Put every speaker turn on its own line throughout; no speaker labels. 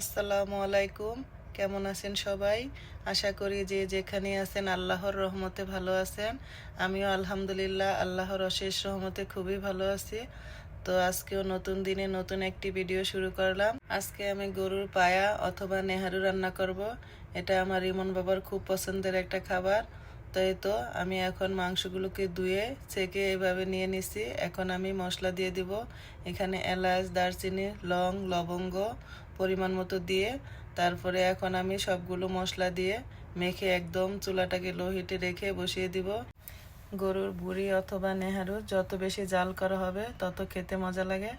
আসসালামু আলাইকুম। কেমন আছেন সবাই? আশা করি যে যেখানে আছেন আল্লাহর রহমতে ভালো আছেন। আমিও আলহামদুলিল্লাহ আল্লাহর অশেষ রহমতে খুবই ভালো আছি। তো আজকেও নতুন দিনে নতুন একটি ভিডিও শুরু করলাম। আজকে আমি গরুর পায়া অথবা নেহারু রান্না করব। এটা আমার ইমন বাবার খুব পছন্দের একটা খাবার। তো এই তো আমি এখন মাংসগুলোকে ধুয়ে চেকে এভাবে নিয়ে নিছি। এখন আমি মশলা দিয়ে দিব এখানে এলাচ, দারচিনি, লং, লবঙ্গ পরিমাণ মতো দিয়ে। তারপরে এখন আমি সবগুলো মশলা দিয়ে মেখে একদম চুলাটাকে লো হিটে রেখে বসিয়ে দিব। গরুর বুড়ি অথবা নেহারু যত বেশি জাল করা হবে তত খেতে মজা লাগে।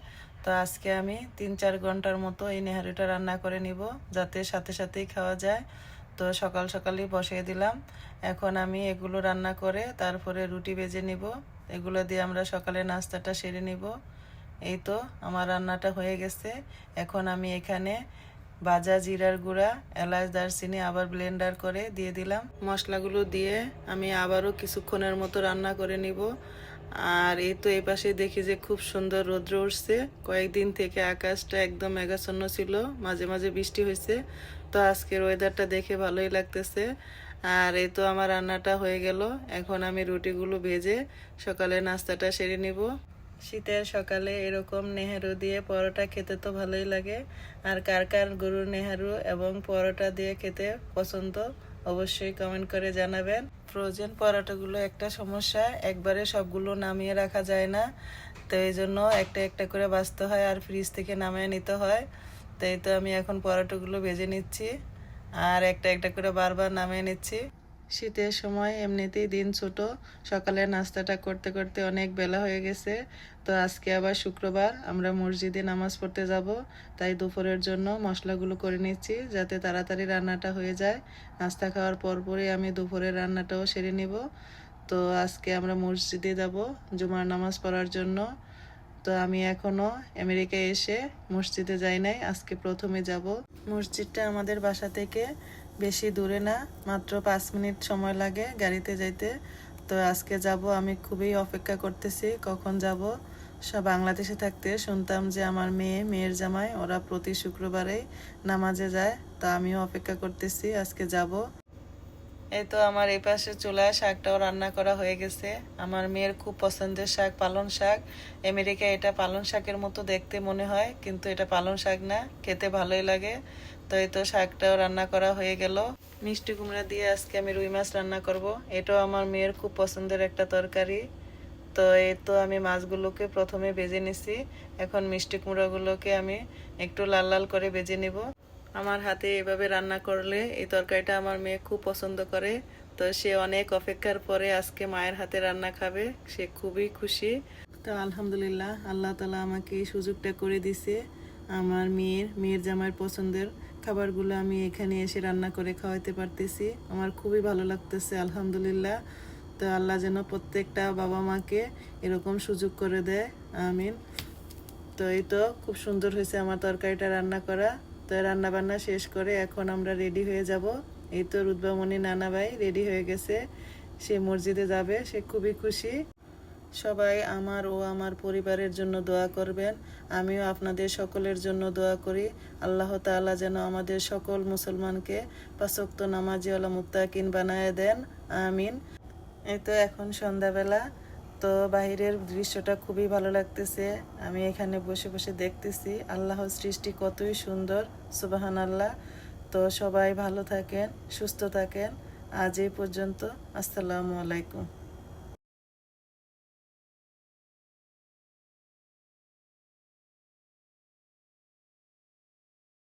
তো আজকে আমি তিন চার ঘণ্টার মতো এই নেহারুটা রান্না করে নিব যাতে সাথে সাথেই খাওয়া যায়। তো সকাল সকালই বসিয়ে দিলাম। এখন আমি এগুলো রান্না করে তারপরে রুটি বেজে নিব। এগুলো দিয়ে আমরা সকালে নাস্তাটা সেরে নিব। এই তো আমার রান্নাটা হয়ে গেছে। এখন আমি এখানে ভাজা জিরার গুঁড়া, এলাচ দারচিনি আবার ব্লেন্ডার করে দিয়ে দিলাম। মশলাগুলো দিয়ে আমি আবারও কিছুক্ষণের মতো রান্না করে নিব। আর এই তো এই পাশে দেখি যে খুব সুন্দর রৌদ্র উঠছে। কয়েকদিন থেকে আকাশটা একদম মেঘাচ্ছন্ন ছিল, মাঝে মাঝে বৃষ্টি হয়েছে। তো আজকের ওয়েদারটা দেখে ভালোই লাগতেছে। আর এই তো আমার রান্নাটা হয়ে গেল। এখন আমি রুটিগুলো ভেজে সকালে নাস্তাটা সেরে নিব। শীতের সকালে এরকম নেহারু দিয়ে পরোটা খেতে তো ভালোই লাগে। আর কার কার গরুর নেহারু এবং পরোটা দিয়ে খেতে পছন্দ? অবশ্যই কমেন্ট করে জানাবেন। ফ্রোজেন পরোটাগুলো একটা সমস্যা, একবারে সবগুলো নামিয়ে রাখা যায় না। তো এই জন্য একটা একটা করে বাঁচতে হয় আর ফ্রিজ থেকে নামিয়ে নিতে হয়। তো এই তো আমি এখন পরোটাগুলো ভেজে নিচ্ছি আর একটা একটা করে বারবার নামিয়ে নিচ্ছি। শীতের সময় এমনিতেই দিন ছোট, সকালে নাস্তাটা করতে করতে অনেক বেলা হয়ে গেছে। তো আজকে আবার শুক্রবার, আমরা মসজিদে নামাজ পড়তে যাব। তাই দুপুরের জন্য মশলাগুলো করে নিচ্ছি যাতে তাড়াতাড়ি রান্নাটা হয়ে যায়। নাস্তা খাওয়ার পরপরই আমি দুপুরের রান্নাটাও সেরে নিব। তো আজকে আমরা মসজিদে যাব জুমার নামাজ পড়ার জন্য। তো আমি এখনও আমেরিকায় এসে মসজিদে যাই নাই, আজকে প্রথমে যাব। মসজিদটা আমাদের বাসা থেকে বেশি দূরে না, মাত্র পাঁচ মিনিট সময় লাগে গাড়িতে যাইতে। তো আজকে যাব, আমি খুবই অপেক্ষা করতেছি, কখন যাব? সব বাংলাদেশে থাকতে শুনতাম যে আমার মেয়ে, মেয়ের জামাই, ওরা প্রতি শুক্রবারেই নামাজে যায়, তা আমিও অপেক্ষা করতেছি, আজকে যাব। এই তো আমার এই পাশে চুলায় শাকটাও রান্না করা হয়ে গেছে। আমার মেয়ের খুব পছন্দের শাক পালং শাক। আমেরিকা এটা পালং শাকের মতো দেখতে মনে হয়, কিন্তু এটা পালং শাক না, খেতে ভালোই লাগে। তো এই তো শাকটাও রান্না করা হয়ে গেল। মিষ্টি কুমড়া দিয়ে আজকে আমি রুই মাছ রান্না করব। এটাও আমার মেয়ের খুব পছন্দের একটা তরকারি। তো এই তো আমি মাছগুলোকে প্রথমে ভেজে নিছি। এখন মিষ্টি কুমড়াগুলোকে আমি একটু লাল লাল করে ভেজে নিব। আমার হাতে এভাবে রান্না করলে এই তরকারিটা আমার মেয়ে খুব পছন্দ করে। তো সে অনেক অপেক্ষার পরে আজকে মায়ের হাতে রান্না খাবে। সে খুবই খুশি। তো আলহামদুলিল্লাহ, আল্লাহ তালা আমাকে এই সুযোগটা করে দিছে। আমার মেয়ের মেয়ের জামাইয়ের পছন্দের খাবারগুলো আমি এখানে এসে রান্না করে খাওয়াতে পারতেছি। আমার খুবই ভালো লাগতেছে, আলহামদুলিল্লাহ। তো আল্লাহ যেন প্রত্যেকটা বাবা মাকে এরকম সুযোগ করে দেয়। আমিন। তো এই তো খুব সুন্দর হয়েছে আমার তরকারিটা রান্না করা। তো রান্না বান্না শেষ করে এখন আমরা রেডি হয়ে যাব। এই তো রুদ্বামণি নানা ভাই রেডি হয়ে গেছে। সে মসজিদে যাবে, সে খুবই খুশি। সবাই আমার ও আমার পরিবারের জন্য দোয়া করবেন। আমিও আপনাদের সকলের জন্য দোয়া করি। আল্লাহ তাআলা যেন আমাদের সকল মুসলমানকে পাঁচক্ত নামাজিওয়ালা মুত্তাকিন বানায় দেন। আমিন। এই তো এখন সন্ধ্যাবেলা। তো বাহিরের দৃশ্যটা খুবই ভালো লাগতেছে। আমি এখানে বসে বসে দেখতেছি আল্লাহর সৃষ্টি কতই সুন্দর সুবাহান আল্লাহ তো সবাই ভালো থাকেন, সুস্থ থাকেন। আজ এই পর্যন্ত, আসসালামু আলাইকুম।